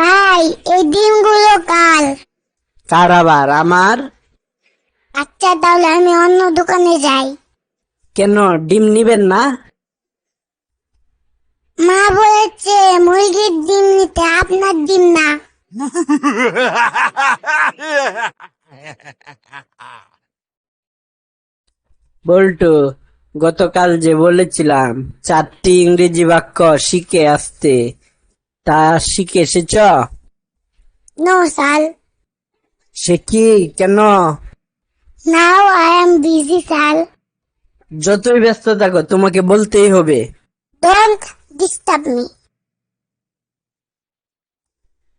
ভাই এই ডিমগুলো কাল। কার আবার আমার? আচ্ছা তাহলে আমি অন্য দোকানে যাই। কেন ডিম নিবেন না? মা বলেছে মুরগির ডিম নিতে আপনার ডিম না। বল্টু গতকাল যে বলেছিলাম চারটি ইংরেজি বাক্য শিখে আসতে। তা শিখে এসেছ? নো সাল সে কি? কেন? নাও আই এম বিজি সাল যতই ব্যস্ত থাকো তোমাকে বলতেই হবে। ডোন্ট ডিস্টার্ব মি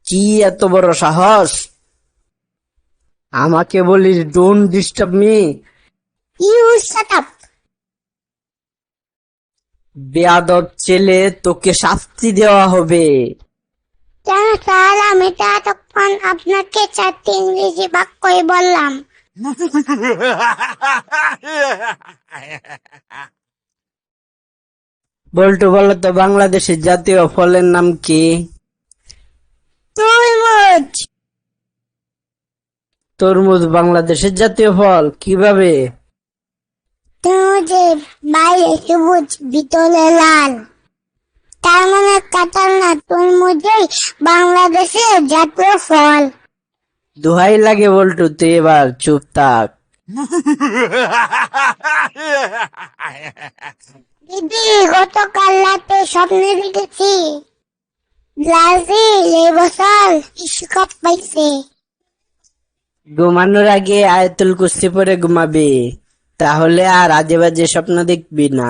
কি এত বড় সাহস? আমাকে বলিস don't disturb me you shut up বেয়াদব ছেলে তোকে শাস্তি দেওয়া হবে। কেন স্যার আমি তো এতক্ষণ আপনাকে চারটি ইংরেজি বাক্যই বললাম। বল্টু বলো তো বাংলাদেশের জাতীয় ফলের নাম কি? তরমুজ। তরমুজ বাংলাদেশের জাতীয় ফল কীভাবে? তরমুজের বাইরে সবুজ ভিতরে লাল। কাঁঠাল না তরমুজই বাংলাদেশের জাতীয় ফল। দোহাই লাগে বল্টু তুই এবার চুপ থাক। দিদি গতকাল রাতে স্বপ্নে দেখেছি। ব্রাজিল এই বছর বিশ্বকাপ পাইছে। ঘুমানোর আগে আয়তুল কুস্তি পরে ঘুমাবি তাহলে আর আজে বাজে স্বপ্ন দেখবি না।